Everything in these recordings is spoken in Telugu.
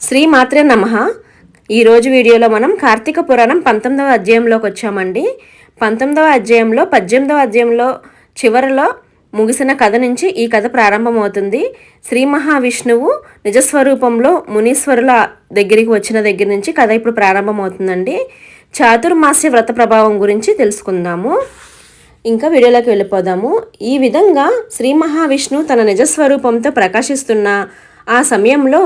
శ్రీ మాత్రే నమ. ఈరోజు వీడియోలో మనం కార్తీక పురాణం పంతొమ్మిదవ అధ్యాయంలోకి వచ్చామండి. పంతొమ్మిదవ అధ్యాయంలో పద్దెనిమిదవ అధ్యాయంలో చివరిలో ముగిసిన కథ నుంచి ఈ కథ ప్రారంభమవుతుంది. శ్రీ మహావిష్ణువు నిజస్వరూపంలో మునీశ్వరుల దగ్గరికి వచ్చిన దగ్గర నుంచి కథ ఇప్పుడు ప్రారంభమవుతుందండి. చాతుర్మాస్య వ్రత ప్రభావం గురించి తెలుసుకుందాము. ఇంకా వీడియోలోకి వెళ్ళిపోదాము. ఈ విధంగా శ్రీ మహావిష్ణువు తన నిజస్వరూపంతో ప్రకాశిస్తున్న ఆ సమయంలో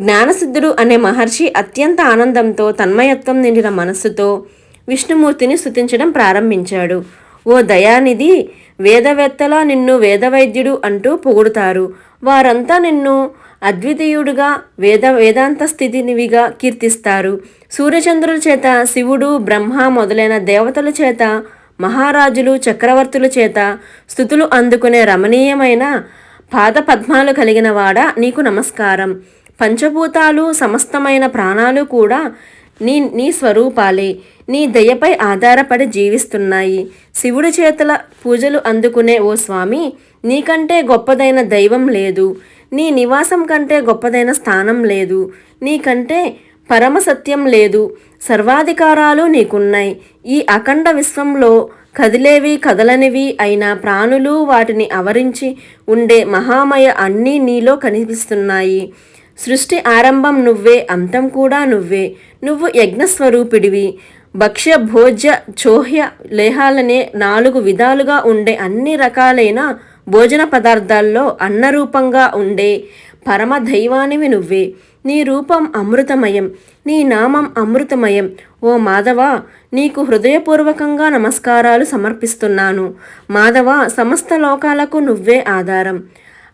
జ్ఞానసిద్ధుడు అనే మహర్షి అత్యంత ఆనందంతో తన్మయత్వం నిండిన మనస్సుతో విష్ణుమూర్తిని స్థుతించడం ప్రారంభించాడు. ఓ దయానిధి వేదవేత్తలా నిన్ను వేదవైద్యుడు అంటూ పొగుడుతారు. వారంతా నిన్ను అద్వితీయుడుగా వేద వేదాంత స్థితినివిగా కీర్తిస్తారు. సూర్యచంద్రుల చేత శివుడు బ్రహ్మ మొదలైన దేవతల చేత మహారాజులు చక్రవర్తుల చేత స్థుతులు అందుకునే రమణీయమైన పాద పద్మాలు కలిగిన వాడ నీకు నమస్కారం. పంచభూతాలు సమస్తమైన ప్రాణాలు కూడా నీ నీ స్వరూపాలే. నీ దయపై ఆధారపడి జీవిస్తున్నాయి. శివుడి చేతుల పూజలు అందుకునే ఓ స్వామి నీకంటే గొప్పదైన దైవం లేదు. నీ నివాసం కంటే గొప్పదైన స్థానం లేదు. నీకంటే పరమ సత్యం లేదు. సర్వాధికారాలు నీకున్నాయి. ఈ అఖండ విశ్వంలో కదిలేవి కదలనివి అయిన ప్రాణులు వాటిని ఆవరించి ఉండే మహామయ అన్నీ నీలో కనిపిస్తున్నాయి. సృష్టి ఆరంభం నువ్వే అంతం కూడా నువ్వే. నువ్వు యజ్ఞస్వరూపిడివి. భక్ష్య భోజ్య చోహ్య లేహాలనే నాలుగు విధాలుగా ఉండే అన్ని రకాలైన భోజన పదార్థాల్లో అన్నరూపంగా ఉండే పరమ దైవానివి నువ్వే. నీ రూపం అమృతమయం. నీ నామం అమృతమయం. ఓ మాధవ నీకు హృదయపూర్వకంగా నమస్కారాలు సమర్పిస్తున్నాను. మాధవ సమస్త లోకాలకు నువ్వే ఆధారం.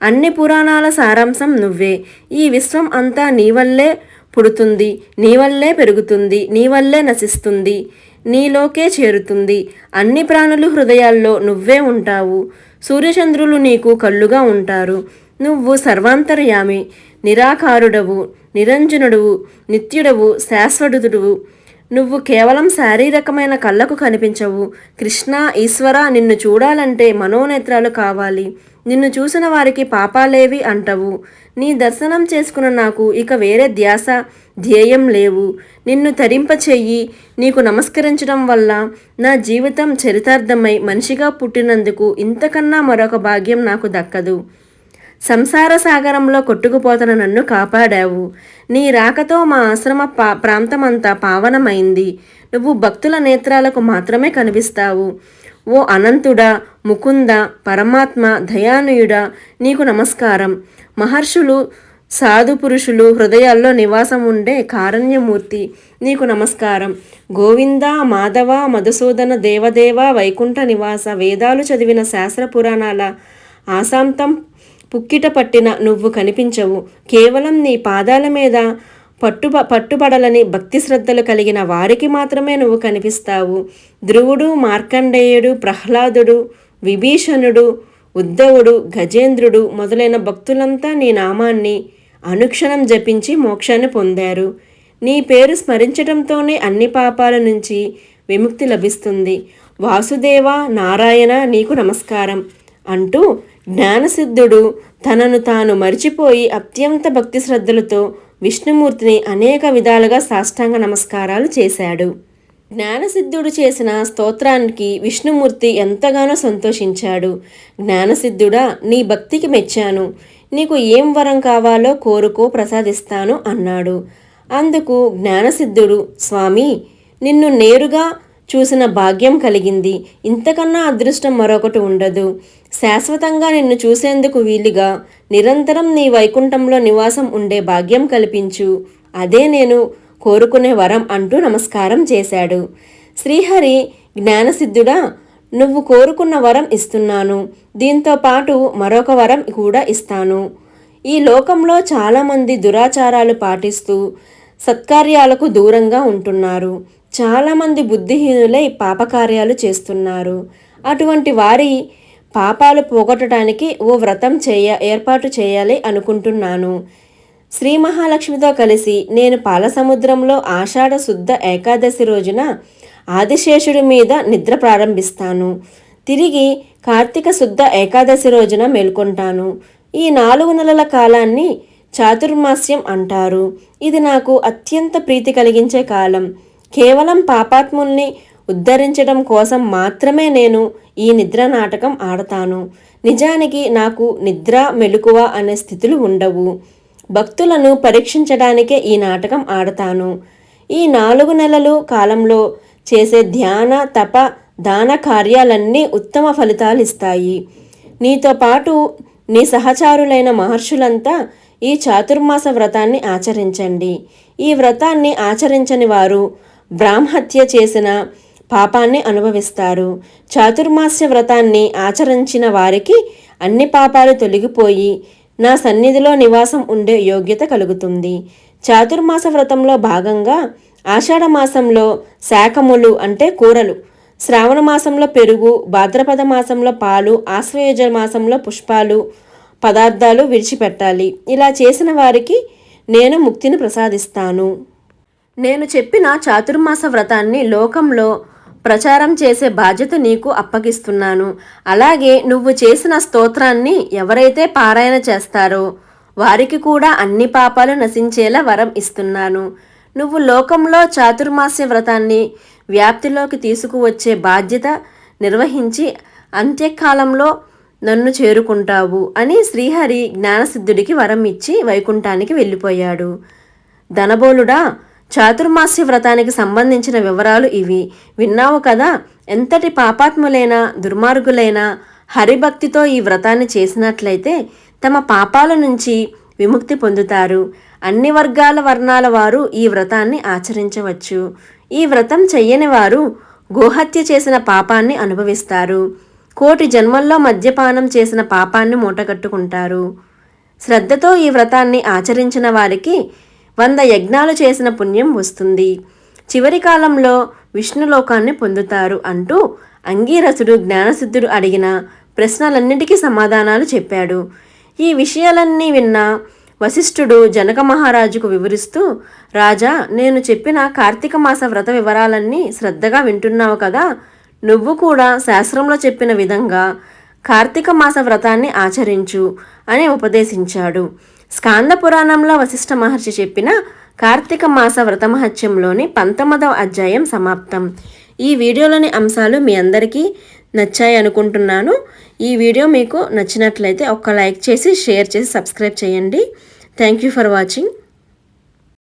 అన్ని పురాణాల సారాంశం నువ్వే. ఈ విశ్వం అంతా నీ వల్లే పుడుతుంది నీ వల్లే పెరుగుతుంది నీ వల్లే నశిస్తుంది నీలోకే చేరుతుంది. అన్ని ప్రాణులు హృదయాల్లో నువ్వే ఉంటావు. సూర్యచంద్రులు నీకు కళ్ళుగా ఉంటారు. నువ్వు సర్వాంతర్యామి నిరాకారుడవు నిరంజనుడువు నిత్యుడవు శాశ్వతుడువు. నువ్వు కేవలం శారీరకమైన కళ్ళకు కనిపించవు. కృష్ణ ఈశ్వర నిన్ను చూడాలంటే మనోనేత్రాలు కావాలి. నిన్ను చూసిన వారికి పాపాలేవి అంటవు. నీ దర్శనం చేసుకున్న నాకు ఇక వేరే ధ్యాస ధ్యేయం లేవు. నిన్ను తరింప చెయ్యి నీకు నమస్కరించడం వల్ల నా జీవితం చరితార్థమై మనిషిగా పుట్టినందుకు ఇంతకన్నా మరొక భాగ్యం నాకు దక్కదు. సంసార సాగరంలో కొట్టుకుపోతున్న నన్ను కాపాడావు. నీ రాకతో మా ఆశ్రమ పా ప్రాంతమంతా పావనమైంది. నువ్వు భక్తుల నేత్రాలకు మాత్రమే కనిపిస్తావు. ఓ అనంతుడా ముకుంద పరమాత్మ దయానుయుడా నీకు నమస్కారం. మహర్షులు సాధు పురుషులు హృదయాల్లో నివాసం ఉండే కారణ్యమూర్తి నీకు నమస్కారం. గోవింద మాధవ మధుసూదన దేవదేవ వైకుంఠ నివాస వేదాలు చదివిన శాస్త్ర పురాణాల ఆశాంతం పుక్కిట పట్టిన నువ్వు కనిపించవు. కేవలం నీ పాదాల మీద పట్టుబ పట్టుబడలని భక్తి శ్రద్ధలు కలిగిన వారికి మాత్రమే నువ్వు కనిపిస్తావు. ధ్రువుడు మార్కండేయుడు ప్రహ్లాదుడు విభీషణుడు ఉద్ధవుడు గజేంద్రుడు మొదలైన భక్తులంతా నీ నామాన్ని అనుక్షణం జపించి మోక్షాన్ని పొందారు. నీ పేరు స్మరించడంతోనే అన్ని పాపాల నుంచి విముక్తి లభిస్తుంది. వాసుదేవ నారాయణ నీకు నమస్కారం. అంటూ జ్ఞానసిద్ధుడు తనను తాను మరిచిపోయి అత్యంత భక్తి శ్రద్ధలతో విష్ణుమూర్తిని అనేక విధాలుగా సాష్టాంగ నమస్కారాలు చేశాడు. జ్ఞానసిద్ధుడు చేసిన స్తోత్రానికి విష్ణుమూర్తి ఎంతగానో సంతోషించాడు. జ్ఞానసిద్ధుడా నీ భక్తికి మెచ్చాను. నీకు ఏం వరం కావాలో కోరుకో ప్రసాదిస్తాను అన్నాడు. అందుకు జ్ఞానసిద్ధుడు స్వామి నిన్ను నేరుగా చూసిన భాగ్యం కలిగింది. ఇంతకన్నా అదృష్టం మరొకటి ఉండదు. శాశ్వతంగా నిన్ను చూసేందుకు వీలుగా నిరంతరం నీ వైకుంఠంలో నివాసం ఉండే భాగ్యం కల్పించు. అదే నేను కోరుకునే వరం అంటూ నమస్కారం చేశాడు. శ్రీహరి జ్ఞానసిద్ధుడా నువ్వు కోరుకున్న వరం ఇస్తున్నాను. దీంతో పాటు మరొక వరం కూడా ఇస్తాను. ఈ లోకంలో చాలామంది దురాచారాలు పాటిస్తూ సత్కార్యాలకు దూరంగా ఉంటున్నారు. చాలామంది బుద్ధిహీనులై పాపకార్యాలు చేస్తున్నారు. అటువంటి వారి పాపాలు పోగొట్టడానికి ఓ వ్రతం చేయ ఏర్పాటు చేయాలి అనుకుంటున్నాను. శ్రీ మహాలక్ష్మితో కలిసి నేను పాలసముద్రంలో ఆషాఢ శుద్ధ ఏకాదశి రోజున ఆదిశేషుడి మీద నిద్ర ప్రారంభిస్తాను. తిరిగి కార్తీక శుద్ధ ఏకాదశి రోజున మేల్కొంటాను. ఈ నాలుగు నెలల కాలాన్ని చాతుర్మాస్యం అంటారు. ఇది నాకు అత్యంత ప్రీతి కలిగించే కాలం. కేవలం పాపాత్ముల్ని ఉద్ధరించడం కోసం మాత్రమే నేను ఈ నిద్ర నాటకం ఆడతాను. నిజానికి నాకు నిద్ర మెలకువ అనే స్థితులు ఉండవు. భక్తులను పరీక్షించడానికే ఈ నాటకం ఆడతాను. ఈ నాలుగు నెలలు కాలంలో చేసే ధ్యాన తప దాన కార్యాలన్నీ ఉత్తమ ఫలితాలు ఇస్తాయి నీతో పాటు నీ సహచారులైన మహర్షులంతా ఈ చాతుర్మాస వ్రతాన్ని ఆచరించండి. ఈ వ్రతాన్ని ఆచరించని వారు బ్రాహ్మహత్య చేసిన పాపాన్ని అనుభవిస్తారు. చాతుర్మాస్య వ్రతాన్ని ఆచరించిన వారికి అన్ని పాపాలు తొలగిపోయి నా సన్నిధిలో నివాసం ఉండే యోగ్యత కలుగుతుంది. చాతుర్మాస వ్రతంలో భాగంగా ఆషాఢ మాసంలో శాఖములు అంటే కూరలు శ్రావణ మాసంలో పెరుగు భాద్రపద మాసంలో పాలు ఆశ్రయజ మాసంలో పుష్పాలు పదార్థాలు విడిచిపెట్టాలి. ఇలా చేసిన వారికి నేను ముక్తిని ప్రసాదిస్తాను. నేను చెప్పిన చాతుర్మాస వ్రతాన్ని లోకంలో ప్రచారం చేసే బాధ్యత నీకు అప్పగిస్తున్నాను. అలాగే నువ్వు చేసిన స్తోత్రాన్ని ఎవరైతే పారాయణ చేస్తారో వారికి కూడా అన్ని పాపాలు నశించేలా వరం ఇస్తున్నాను. నువ్వు లోకంలో చాతుర్మాస్య వ్రతాన్ని వ్యాప్తిలోకి తీసుకువచ్చే బాధ్యత నిర్వహించి అంత్యకాలంలో నన్ను చేరుకుంటావు అని శ్రీహరి జ్ఞానసిద్ధుడికి వరం ఇచ్చి వైకుంఠానికి వెళ్ళిపోయాడు. ధనబోలుడా చాతుర్మాస్య వ్రతానికి సంబంధించిన వివరాలు ఇవి. విన్నావు కదా? ఎంతటి పాపాత్ములైన దుర్మార్గులైనా హరిభక్తితో ఈ వ్రతాన్ని చేసినట్లయితే తమ పాపాల నుంచి విముక్తి పొందుతారు. అన్ని వర్గాల వర్ణాల వారు ఈ వ్రతాన్ని ఆచరించవచ్చు. ఈ వ్రతం చెయ్యని వారు గోహత్య చేసిన పాపాన్ని అనుభవిస్తారు. కోటి జన్మల్లో మద్యపానం చేసిన పాపాన్ని మూటగట్టుకుంటారు. శ్రద్ధతో ఈ వ్రతాన్ని ఆచరించిన వారికి వంద యజ్ఞాలు చేసిన పుణ్యం వస్తుంది. చివరి కాలంలో విష్ణులోకాన్ని పొందుతారు అంటూ అంగీరసుడు జ్ఞానసిద్ధుడు అడిగిన ప్రశ్నలన్నిటికీ సమాధానాలు చెప్పాడు. ఈ విషయాలన్నీ విన్న వశిష్ఠుడు జనక మహారాజుకు వివరిస్తూ రాజా నేను చెప్పిన కార్తీక మాస వ్రత వివరాలన్నీ శ్రద్ధగా వింటున్నావు కదా. నువ్వు కూడా శాస్త్రంలో చెప్పిన విధంగా కార్తీక మాస వ్రతాన్ని ఆచరించు అని ఉపదేశించాడు. స్కాంద పురాణంలో వశిష్ఠ మహర్షి చెప్పిన కార్తీక మాస వ్రతమహత్యంలోని పంతొమ్మిదవ అధ్యాయం సమాప్తం. ఈ వీడియోలోని అంశాలు మీ అందరికీ నచ్చాయి అనుకుంటున్నాను. ఈ వీడియో మీకు నచ్చినట్లయితే ఒక్క లైక్ చేసి షేర్ చేసి సబ్స్క్రైబ్ చేయండి. Thank you for watching.